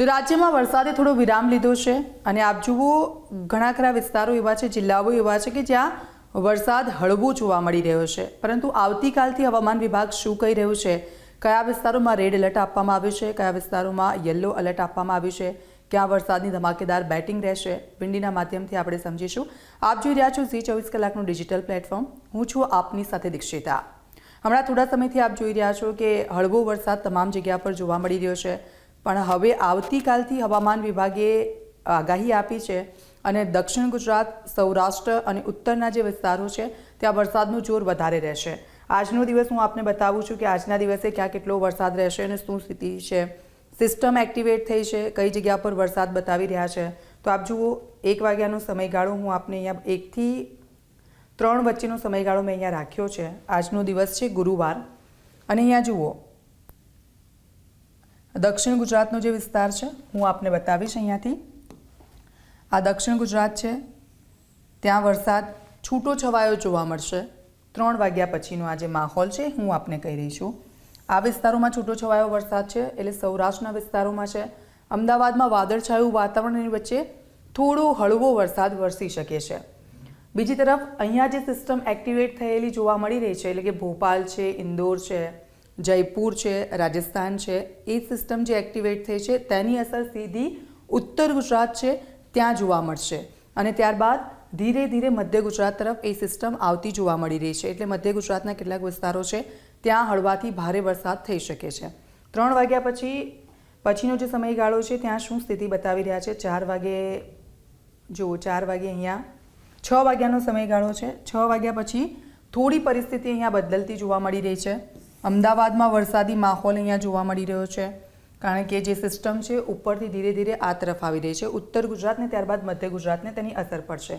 તો રાજ્યમાં વરસાદે થોડો વિરામ લીધો છે અને આપ જુઓ, ઘણા ખરા વિસ્તારો એવા છે, જિલ્લાઓ એવા છે કે જ્યાં વરસાદ હળવો જોવા મળી રહ્યો છે. પરંતુ આવતીકાલથી હવામાન વિભાગ શું કહી રહ્યું છે? કયા વિસ્તારોમાં રેડ એલર્ટ આપવામાં આવ્યું છે? કયા વિસ્તારોમાં યલો એલર્ટ આપવામાં આવ્યું છે? ક્યાં વરસાદની ધમાકેદાર બેટિંગ રહેશે? વિંડીના માધ્યમથી આપણે સમજીશું. આપ જોઈ રહ્યા છો ઝી ચોવીસ કલાકનું ડિજિટલ પ્લેટફોર્મ. હું છું આપની સાથે દીક્ષિતા. હમણાં થોડા સમયથી આપ જોઈ રહ્યા છો કે હળવો વરસાદ તમામ જગ્યા પર જોવા મળી રહ્યો છે. પણ હવે આવતીકાલથી હવામાન વિભાગે આગાહી આપી છે અને દક્ષિણ ગુજરાત, સૌરાષ્ટ્ર અને ઉત્તરના જે વિસ્તારો છે, ત્યાં વરસાદનું જોર વધારે રહેશે. આજનો દિવસ હું આપને બતાવું છું કે આજના દિવસે ક્યાં કેટલો વરસાદ રહેશે અને શું સ્થિતિ છે. સિસ્ટમ એક્ટિવેટ થઈ છે, કઈ જગ્યા પર વરસાદ બતાવી રહ્યા છે. તો આપ જુઓ, એક વાગ્યાનો સમયગાળો હું આપને અહીંયા એકથી ત્રણ વચ્ચેનો સમયગાળો મેં અહીંયા રાખ્યો છે. આજનો દિવસ છે ગુરુવાર. અને અહીંયા જુઓ દક્ષિણ ગુજરાતનો જે વિસ્તાર છે, હું આપને બતાવીશ અહીંયાથી. આ દક્ષિણ ગુજરાત છે, ત્યાં વરસાદ છૂટો છવાયો જોવા મળશે. ત્રણ વાગ્યા પછીનો આ જે માહોલ છે, હું આપને કહી રહી છું. આ વિસ્તારોમાં છૂટો છવાયો વરસાદ છે, એટલે સૌરાષ્ટ્રના વિસ્તારોમાં છે. અમદાવાદમાં વાદળછાયું વાતાવરણની વચ્ચે થોડો હળવો વરસાદ વરસી શકે છે. બીજી તરફ, અહીંયા જે સિસ્ટમ એક્ટિવેટ થયેલી જોવા મળી રહી છે, એટલે કે ભોપાલ છે, ઇન્દોર છે જયપુર છે, રાજસ્થાન છે, એ સિસ્ટમ જે એક્ટિવેટ થઈ છે, તેની અસર સીધી ઉત્તર ગુજરાત છે, ત્યાં જોવા મળશે. અને ત્યારબાદ ધીરે ધીરે મધ્ય ગુજરાત તરફ એ સિસ્ટમ આવતી જોવા મળી રહી છે. એટલે મધ્ય ગુજરાતના કેટલાક વિસ્તારો છે, ત્યાં હળવાથી ભારે વરસાદ થઈ શકે છે. ત્રણ વાગ્યા પછી, પછીનો જે સમયગાળો છે, ત્યાં શું સ્થિતિ બતાવી રહ્યા છે? ચાર વાગે, જુઓ, ચાર વાગે અહીંયા, છ વાગ્યાનો સમયગાળો છે. છ વાગ્યા પછી થોડી પરિસ્થિતિ અહીંયા બદલતી જોવા મળી રહી છે. અમદાવાદમાં વરસાદી માહોલ અહીંયા જોવા મળી રહ્યો છે. કારણ કે જે સિસ્ટમ છે, ઉપરથી ધીરે ધીરે આ તરફ આવી રહી છે. ઉત્તર ગુજરાતને ત્યારબાદ મધ્ય ગુજરાતને તેની અસર પડશે.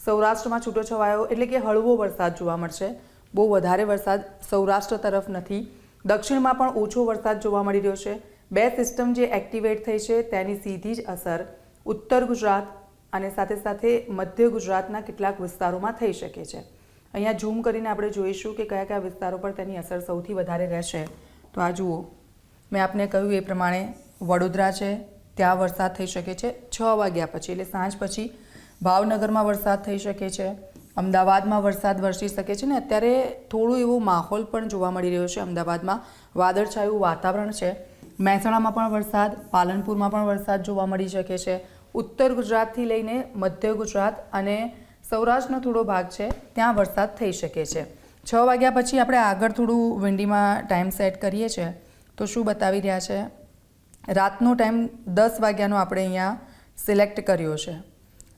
સૌરાષ્ટ્રમાં છૂટો છવાયો એટલે કે હળવો વરસાદ જોવા મળશે. બહુ વધારે વરસાદ સૌરાષ્ટ્ર તરફ નથી. દક્ષિણમાં પણ ઓછો વરસાદ જોવા મળી રહ્યો છે. બે સિસ્ટમ જે એક્ટિવેટ થઈ છે, તેની સીધી જ અસર ઉત્તર ગુજરાત અને સાથે સાથે મધ્ય ગુજરાતના કેટલાક વિસ્તારોમાં થઈ શકે છે. અહીંયા ઝૂમ કરીને આપણે જોઈશું કે કયા કયા વિસ્તારો પર તેની અસર સૌથી વધારે રહેશે. તો આ જુઓ. મેં આપને કહ્યું એ પ્રમાણે વડોદરા છે, ત્યાં વરસાદ થઈ શકે છે, છ વાગ્યા પછી એટલે સાંજ પછી ભાવનગરમાં વરસાદ થઈ શકે છે, અમદાવાદમાં વરસાદ વરસી શકે છે ને અત્યારે થોડું એવો માહોલ પણ જોવા મળી રહ્યો છે અમદાવાદમાં. વાદળછાયું વાતાવરણ છે. મહેસાણામાં પણ વરસાદ, પાલનપુરમાં પણ વરસાદ જોવા મળી શકે છે. ઉત્તર ગુજરાતથી લઈને મધ્ય ગુજરાત અને સૌરાષ્ટ્રનો થોડો ભાગ છે, ત્યાં વરસાદ થઈ શકે છે. છ વાગ્યા પછી આપણે આગળ થોડું વિંડીમાં ટાઈમ સેટ કરીએ છીએ. તો શું બતાવી રહ્યા છે? રાતનો ટાઈમ દસ વાગ્યાનો આપણે અહીંયા સિલેક્ટ કર્યો છે.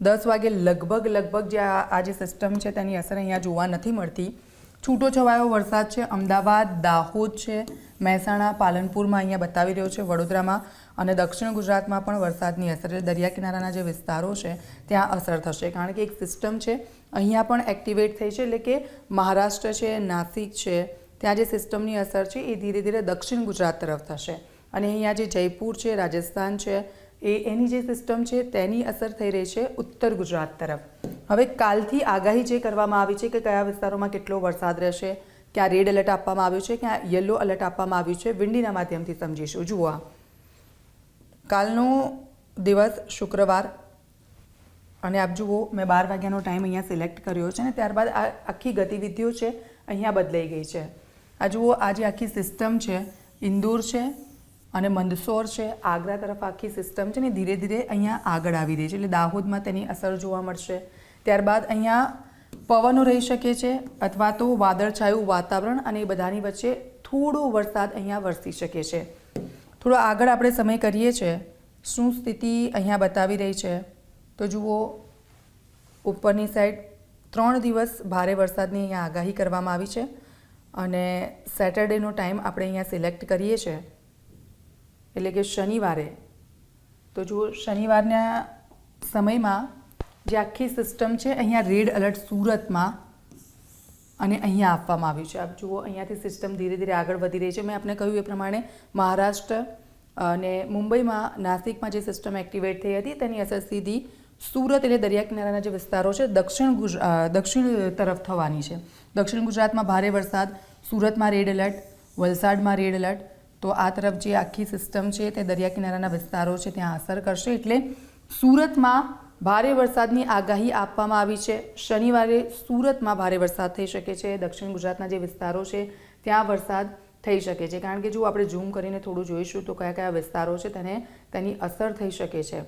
દસ વાગે લગભગ લગભગ જે આ જે સિસ્ટમ છે, તેની અસર અહીંયા જોવા નથી મળતી. છૂટો છવાયો વરસાદ છે, અમદાવાદ, દાહોદ છે, મહેસાણા, પાલનપુરમાં અહીંયા બતાવી રહ્યો છે વડોદરામાં અને દક્ષિણ ગુજરાતમાં પણ વરસાદની અસર એટલે દરિયા કિનારાના જે વિસ્તારો છે, ત્યાં અસર થશે. કારણ કે એક સિસ્ટમ છે, અહીંયા પણ એક્ટિવેટ થઈ છે, એટલે કે મહારાષ્ટ્ર છે, નાસિક છે, ત્યાં જે સિસ્ટમની અસર છે, એ ધીરે ધીરે દક્ષિણ ગુજરાત તરફ થશે. અને અહીંયા જે જયપુર છે, રાજસ્થાન છે, એ એની જે સિસ્ટમ છે, તેની અસર થઈ રહી છે ઉત્તર ગુજરાત તરફ. હવે કાલથી આગાહી જે કરવામાં આવી છે કે કયા વિસ્તારોમાં કેટલો વરસાદ રહેશે, ક્યાં રેડ એલર્ટ આપવામાં આવ્યું છે, ક્યાં યલો એલર્ટ આપવામાં આવ્યું છે, વિંડીના માધ્યમથી સમજીશું. જુઓ કાલનો દિવસ શુક્રવાર. અને આપ જુઓ, મેં બાર વાગ્યાનો ટાઈમ અહીંયા સિલેક્ટ કર્યો છે ને ત્યારબાદ આ આખી ગતિવિધિઓ છે અહીંયા બદલાઈ ગઈ છે. આ જુઓ, આ જે આખી સિસ્ટમ છે, ઇન્દોર છે અને મંદસોર છે, આગ્રા તરફ આખી સિસ્ટમ છે ને ધીરે ધીરે અહીંયા આગળ આવી રહી છે. એટલે દાહોદમાં તેની અસર જોવા મળશે ત્યારબાદ અહીંયા પવનો રહી શકે છે અથવા તો વાદળછાયું વાતાવરણ અને એ બધાની વચ્ચે થોડો વરસાદ અહીંયા વરસી શકે છે. થોડો આગળ આપણે સમય કરીએ છીએ શું સ્થિતિ અહીંયા બતાવી રહી છે? તો જુઓ, ઉપરની સાઈડ ત્રણ દિવસ ભારે વરસાદની અહીંયા આગાહી કરવામાં આવી છે અને સેટરડેનો ટાઈમ આપણે અહીંયા સિલેક્ટ કરીએ છીએ એટલે કે શનિવારે. તો જુઓ, શનિવારના સમયમાં જે આખી સિસ્ટમ છે, અહીંયા રેડ એલર્ટ સુરતમાં અને અહીંયા આપવામાં આવ્યું છે. આપ જુઓ, અહીંયાથી સિસ્ટમ ધીરે ધીરે આગળ વધી રહી છે. મેં આપને કહ્યું એ પ્રમાણે મહારાષ્ટ્ર અને મુંબઈમાં નાસિકમાં જે સિસ્ટમ એક્ટિવેટ થઈ હતી, તેની અસર સીધી સુરત એટલે દરિયા કિનારાના જે વિસ્તારો છે, દક્ષિણ ગુજ દક્ષિણ તરફ થવાની છે. દક્ષિણ ગુજરાતમાં ભારે વરસાદ, સુરતમાં રેડ એલર્ટ વલસાડમાં રેડ એલર્ટ તો આ તરફ જે આખી સિસ્ટમ છે, તે દરિયા કિનારાના વિસ્તારો છે, ત્યાં અસર કરશે. એટલે સુરતમાં ભારે વરસાદની આગાહી આપવામાં આવી છે. શનિવારે સુરતમાં ભારે વરસાદ થઈ શકે છે. દક્ષિણ ગુજરાતના જે વિસ્તારો છે, ત્યાં વરસાદ થઈ શકે છે. કારણ કે જો આપણે ઝૂમ કરીને થોડું જોઈશું તો કયા કયા વિસ્તારો છે તેને, તેની અસર થઈ શકે છે.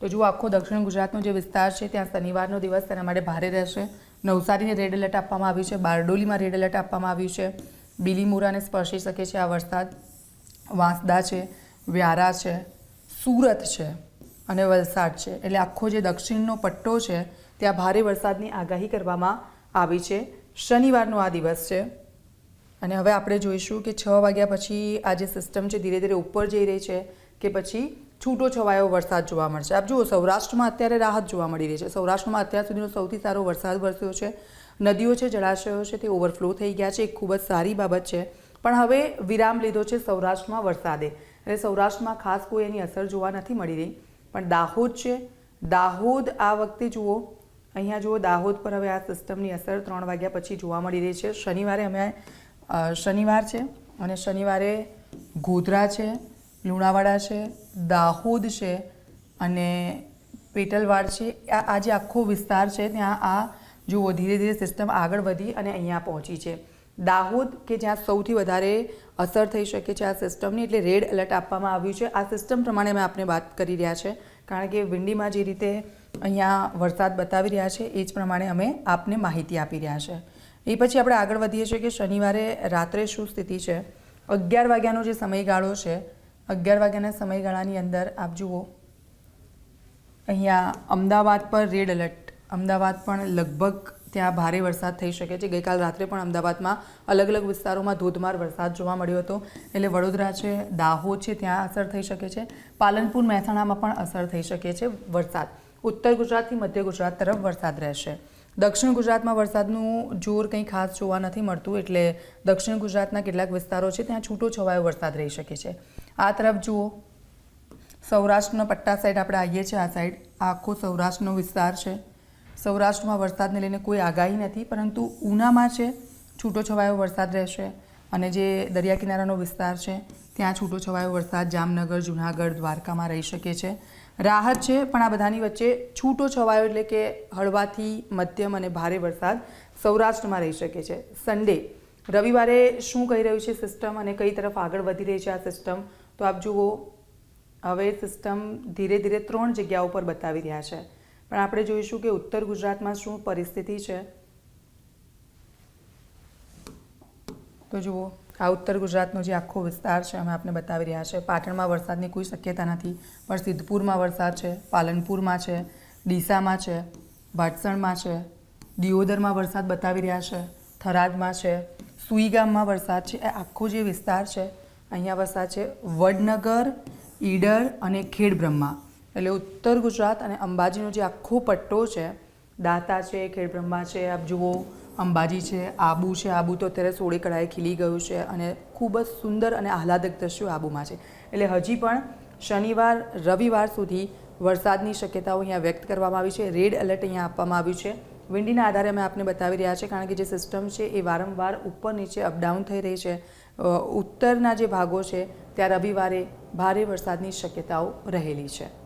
તો જો આખો દક્ષિણ ગુજરાતનો જે વિસ્તાર છે, ત્યાં શનિવારનો દિવસ તેના માટે ભારે રહેશે. નવસારીને રેડ એલર્ટ આપવામાં આવ્યું છે. બારડોલીમાં રેડ એલર્ટ આપવામાં આવ્યું છે. બીલીમોરાને સ્પર્શી શકે છે આ વરસાદ. વાંસદા છે, વ્યારા છે, સુરત છે. અને વલસાડ છે. એટલે આખો જે દક્ષિણનો પટ્ટો છે, ત્યાં ભારે વરસાદની આગાહી કરવામાં આવી છે. શનિવારનો આ દિવસ છે. અને હવે આપણે જોઈશું કે છ વાગ્યા પછી આ જે સિસ્ટમ છે, ધીરે ધીરે ઉપર જઈ રહી છે કે પછી છૂટો છવાયો વરસાદ જોવા મળશે. આપ જુઓ, સૌરાષ્ટ્રમાં અત્યારે રાહત જોવા મળી રહી છે. સૌરાષ્ટ્રમાં અત્યાર સુધીનો સૌથી સારો વરસાદ વરસ્યો છે. નદીઓ છે, જળાશયો છે, તે ઓવરફ્લો થઈ ગયા છે. એક ખૂબ જ સારી બાબત છે. પણ હવે વિરામ લીધો છે સૌરાષ્ટ્રમાં વરસાદે. એટલે સૌરાષ્ટ્રમાં ખાસ કોઈ એની અસર જોવા નથી મળી રહી. પણ દાહોદ છે. દાહોદ આ વખતે જુઓ, અહીંયા જુઓ, દાહોદ પર હવે આ સિસ્ટમની અસર ત્રણ વાગ્યા પછી જોવા મળી રહી છે. શનિવારે અમે શનિવાર છે અને શનિવારે ગોધરા છે, લુણાવાડા છે, દાહોદ છે અને પેટલવાડ છે. આ આ જે આખો વિસ્તાર છે, ત્યાં આ જુઓ, ધીરે ધીરે સિસ્ટમ આગળ વધી અને અહીંયા પહોંચી છે. દાહોદ કે જ્યાં સૌથી વધારે અસર થઈ શકે છે આ સિસ્ટમની, એટલે રેડ એલર્ટ આપવામાં આવ્યું છે. આ સિસ્ટમ પ્રમાણે અમે આપને વાત કરી રહ્યા છે. કારણ કે વિંડીમાં જે રીતે અહીંયા વરસાદ બતાવી રહ્યા છે, એ જ પ્રમાણે અમે આપને માહિતી આપી રહ્યા છે. એ પછી આપણે આગળ વધીએ છીએ કે શનિવારે રાત્રે શું સ્થિતિ છે? અગિયાર વાગ્યાનો જે સમયગાળો છે, અગિયાર વાગ્યાના સમયગાળાની અંદર આપ જુઓ. અહીંયા અમદાવાદ પર રેડ એલર્ટ. અમદાવાદ પણ લગભગ ત્યાં ભારે વરસાદ થઈ શકે છે. ગઈકાલ રાત્રે પણ અમદાવાદમાં અલગ અલગ વિસ્તારોમાં ધોધમાર વરસાદ જોવા મળ્યો હતો. એટલે વડોદરા છે, દાહોદ છે, ત્યાં અસર થઈ શકે છે. પાલનપુર, મહેસાણામાં પણ અસર થઈ શકે છે વરસાદ. ઉત્તર ગુજરાતથી મધ્ય ગુજરાત તરફ વરસાદ રહેશે. દક્ષિણ ગુજરાતમાં વરસાદનું જોર કંઈ ખાસ જોવા નથી મળતું, એટલે દક્ષિણ ગુજરાતના કેટલાક વિસ્તારો છે, ત્યાં છૂટો છવાયો વરસાદ રહી શકે છે. આ તરફ જુઓ. સૌરાષ્ટ્રના પટ્ટા સાઈડ આપણે આવીએ છીએ. આ સાઈડ આખો સૌરાષ્ટ્રનો વિસ્તાર છે. સૌરાષ્ટ્રમાં વરસાદને લઈને કોઈ આગાહી નથી, પરંતુ ઉનામાં છે છૂટો છવાયો વરસાદ રહેશે અને જે દરિયા કિનારાનો વિસ્તાર છે, ત્યાં છૂટો છવાયો વરસાદ જામનગર, જુનાગઢ, દ્વારકામાં રહી શકે છે. રાહત છે, પણ આ બધાની વચ્ચે છૂટો છવાયો એટલે કે હળવાથી મધ્યમ અને ભારે વરસાદ સૌરાષ્ટ્રમાં રહી શકે છે. સન્ડે રવિવારે શું કહી રહ્યું છે સિસ્ટમ અને કઈ તરફ આગળ વધી રહી છે આ સિસ્ટમ તો આપ જુઓ, હવે સિસ્ટમ ધીરે ધીરે ત્રણ જગ્યાઓ પર બતાવી રહ્યા છે. પણ આપણે જોઈશું કે ઉત્તર ગુજરાતમાં શું પરિસ્થિતિ છે. તો જુઓ, આ ઉત્તર ગુજરાતનો જે આખો વિસ્તાર છે, અમે આપને બતાવી રહ્યા છે. પાટણમાં વરસાદની કોઈ શક્યતા નથી, પણ સિદ્ધપુરમાં વરસાદ છે, પાલનપુરમાં છે, ડીસામાં છે, ભાટસણમાં છે, દિયોદરમાં વરસાદ બતાવી રહ્યા છે, થરાદમાં છે, સુઈગામમાં વરસાદ છે. એ આખો જે વિસ્તાર છે, અહીંયા વરસાદ છે. વડનગર, ઈડર અને ખેડબ્રહ્મા. એટલે ઉત્તર ગુજરાત અને અંબાજીનો જે આખો પટ્ટો છે, દાતા છે, ખેડબ્રહ્મા છે, આપ જુઓ, અંબાજી છે, આબુ છે, આબુ તો અત્યારે સોળે કળાએ ખીલી ગયું છે અને ખૂબ જ સુંદર અને આહલાદક દ્રશ્યો આબુમાં છે. એટલે હજી પણ શનિવાર, રવિવાર સુધી વરસાદની શક્યતાઓ અહીંયા વ્યક્ત કરવામાં આવી છે. રેડ એલર્ટ અહીંયા આપવામાં આવ્યું છે. વિન્ડીના આધારે અમે આપને બતાવી રહ્યા છે કારણ કે જે સિસ્ટમ છે એ વારંવાર ઉપર નીચે અપડાઉન થઈ રહી છે. ઉત્તરના જે ભાગો છે, ત્યાં રવિવારે ભારે વરસાદની શક્યતાઓ રહેલી છે.